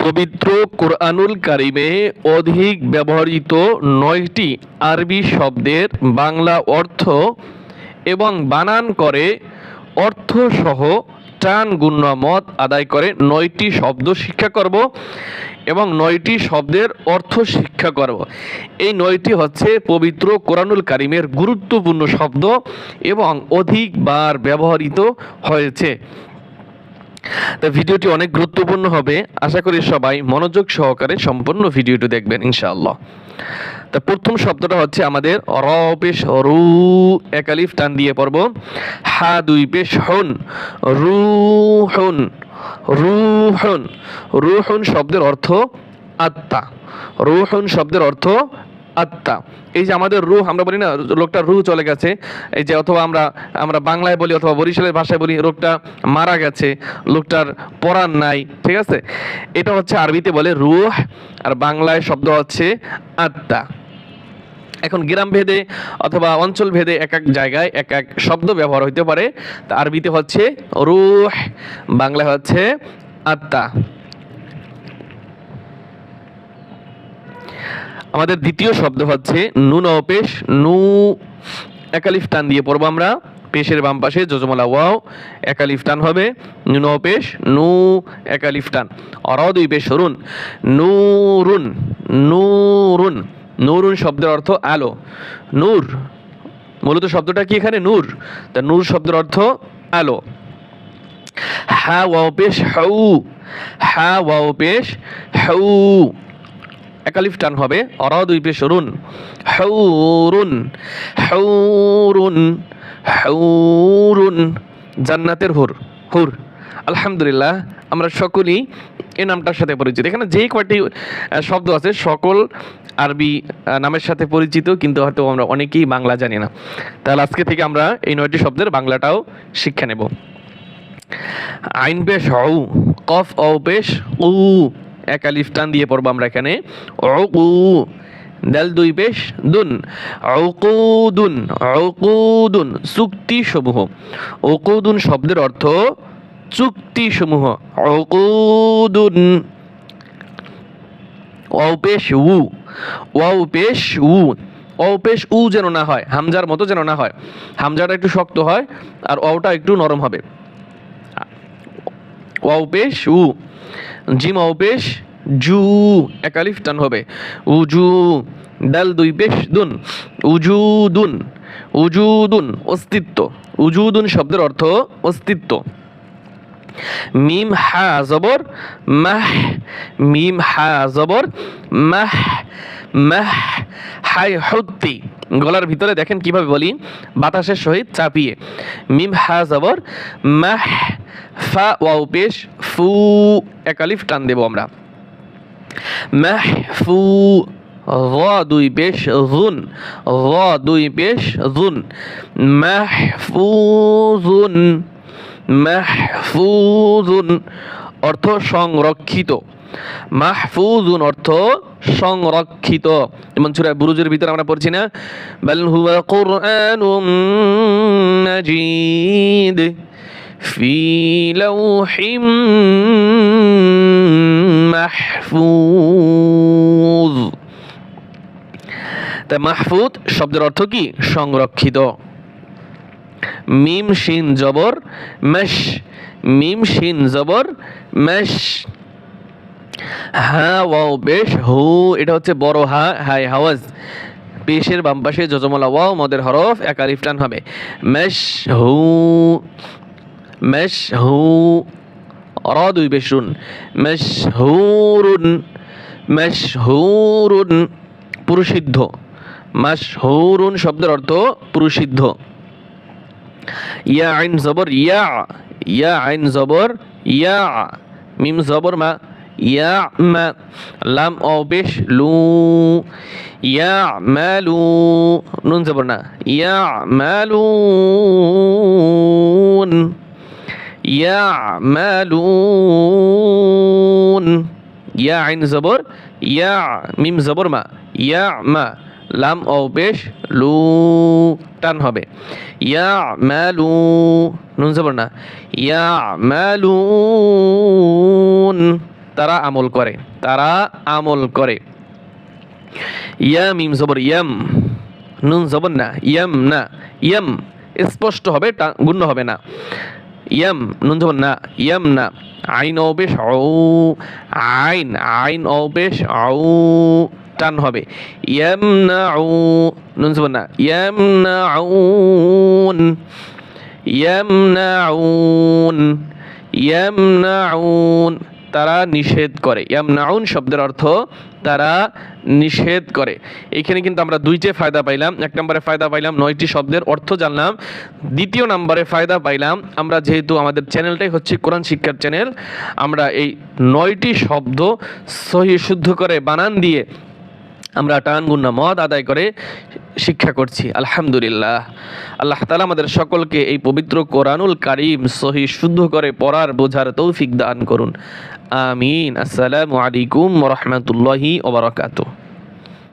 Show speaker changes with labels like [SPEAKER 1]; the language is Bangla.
[SPEAKER 1] পবিত্র কোরআনুল কারিমে অধিক ব্যবহৃত নয়টি আরবি শব্দের বাংলা অর্থ এবং বানান করে অর্থসহ টান গুণ্যমত আদায় করে নয়টি শব্দ শিক্ষা করব এবং নয়টি শব্দের অর্থ শিক্ষা করব। এই নয়টি হচ্ছে পবিত্র কোরআনুল কারিমের গুরুত্বপূর্ণ শব্দ এবং অধিকবার ব্যবহৃত হয়েছে। তা ভিডিওটি অনেক গুরুত্বপূর্ণ হবে। আশা করি সবাই মনোযোগ সহকারে সম্পূর্ণ ভিডিওটি দেখবেন, ইনশাআল্লাহ। তা প্রথম শব্দটা হচ্ছে আমাদের র পেশ রু একালিফ টান দিয়ে পড়ব। হা দুই পেশ হন, রু হন রুহন রুহন শব্দের অর্থ আত্মা রুহন শব্দের অর্থ আত্মা। এই যে আমাদের রুহ, আমরা বলি না লোকটা রুহ চলে গেছে। এই যে অথবা আমরা আমরা বাংলায় বলি অথবা বরিশালের ভাষায় বলি, লোকটা মারা গেছে, লোকটার পরাণ নাই, ঠিক আছে? এটা হচ্ছে আরবিতে বলে রুহ, আর বাংলায় শব্দ হচ্ছে আত্মা। এখন গ্রাম ভেদে অথবা অঞ্চল ভেদে এক এক জায়গায় এক এক শব্দ ব্যবহার হইতে পারে। তা আরবিতে হচ্ছে রুহ, বাংলায় হচ্ছে আত্মা। আমাদের দ্বিতীয় শব্দ হচ্ছে নুন অপেশ নু একালিফ টান দিয়ে পড়ব আমরা। পেশের বাম পাশে যোজমলা ওয়াও, একালিফ টান হবে। নুন অপেশ নু একালিফ টান। অর দুই পেশ রুন নুরুন নুরুন। নুরুন শব্দের অর্থ আলো। নূর, মূলত শব্দটা কি এখানে? নূর। তা নূর শব্দের অর্থ আলো। হা, ওয়াও, পেশ, হাউ। হা, ওয়াও, পেশ, হাউ। একালিফ টান হবে। অর দুই পেশ রুন হাউরুন হাউরুন হাউরুন জান্নাতের হুর হুর। আলহামদুলিল্লাহ, আমরা সকলেই এই নামটার সাথে পরিচিত। এখানে যেই কয়টি শব্দ আছে, সকল আরবি নামের সাথে পরিচিত, কিন্তু হয়তো আমরা অনেকেই বাংলা জানি না। তাহলে আজকে থেকে আমরা এই নয়টি শব্দের বাংলাটাও শিক্ষা নেব। আইন পেশ ও কফ ও পেশ, উ। এক আলিফ টান দিয়ে পড়ব আমরা এখানে। উ দাল দুই পেশ, দুন। অকুদুন অকুদুন চুক্তি সমূহ। অকুদুন শব্দের অর্থ চুক্তি সমূহ। অকুদুন ওয়াও পেশ, উ। ওয়াও পেশ, উ। ওয়াও পেশ, উ যেন না হয়, হামজার মতো যেন না হয়। হামজাটা একটু শক্ত হয়, আর ওয়াওটা একটু নরম হবে। ওয়াও উ জিম ওয়াও জু একালিফ টান হবে। উজু ডাল দুই পেশ দুন। উজুদুন উজুদুন, অস্তিত্ব। উজুদুন শব্দের অর্থ অস্তিত্ব। মিম হা জবর, মাহ, মিম হা জবর, মাহ মাহ, হাই হত্যি গলার ভিতরে দেখেন কীভাবে বলি? বাতাসের সহিত চাপিয়ে। মিম হা জবর, মাহ, ফা, ওয়াও, পেশ, ফু একালিফ টান দেব আমরা। মাহ, ফু, র, দুই, পেশ, জুন। র, দুই, পেশ, জুন। মাহফুজুন মাহফুজুন অর্থ সংরক্ষিত। মাহফুজুন অর্থ সংরক্ষিত। যেমন সুরা বুরুজের ভিতরে আমরা পড়ছি না, বাল হুয়া কুরআনুম মাজিদ ফি লাউহিম মাহফুজ। তা মাহফুজ শব্দের অর্থ কি? সংরক্ষিত। মিম, শিন, জবর, মেশ। মিম, শিন, জবর, মেশ। হা, ওয়াও, বেশ, হু, এটা হচ্ছে বড় হা, হাই হাওয়াজ পেশের বাম পাশে যজমলা ওয়াও, মদের হরফ একালিফ টান হবে। মেশ, হু মেশ, হু, র, দুই বেশুন মেশ হুরুন মেশ হুরুন পুরুষিদ্ধ। মাস হুরুন শব্দের অর্থ পুরুষিদ্ধ। ইয়া, আইন, জবর, ইয়া ইয়া, আইন, জবর, ইয়া, মিম, জবর, মা ইয়া মা লাম পেশ লু ইয়া মালু নুন জবর না ইয়া মালুন ইয়া আইন জবর ইয়া মিম জবর মা ইয়া মা লাম পেশ লু, টান হবে ইয়া মালু নুন জবর না ইয়া মালুন তারা আমল করে, তারা আমল করে। ইয়া মিম জবর ইয়াম, নুন জবর না, ইয়াম না, ইয়াম স্পষ্ট হবে গুণ্য হবে না। ইয়াম, নুন জবর না, ইয়াম না, আইন ও বেশ ও আইন আইন ও বেশ ও টান হবে। ইয়াম না ও নুন জবর না, ইয়াম না আউন ইয়ামনাউন ইয়ামনাউন তারা নিষেধ করে। ইয়ামনাউন শব্দের অর্থ তারা নিষেধ করে। এখানে কিন্তু আমরা দুইটে ফায়দা পাইলাম। এক নম্বরে ফায়দা পাইলাম নয়টি শব্দের অর্থ জানলাম। দ্বিতীয় নম্বরে ফায়দা পাইলাম আমরা যেহেতু আমাদের চ্যানেলটাই হচ্ছে কোরআন শিক্ষার চ্যানেল, আমরা এই নয়টি শব্দ সহি শুদ্ধ করে বানান দিয়ে আমরা টান গুন্না মদ আদায় করে শিক্ষা করছি, আলহামদুলিল্লাহ। আল্লাহ তালা আমাদের সকলকে এই পবিত্র কোরআনুল কারিম সহি শুদ্ধ করে পড়ার বোঝার তৌফিক দান করুন। আমিন। আসসালামু আলাইকুম রহমতুল্লাহি ওবরাকাতুহ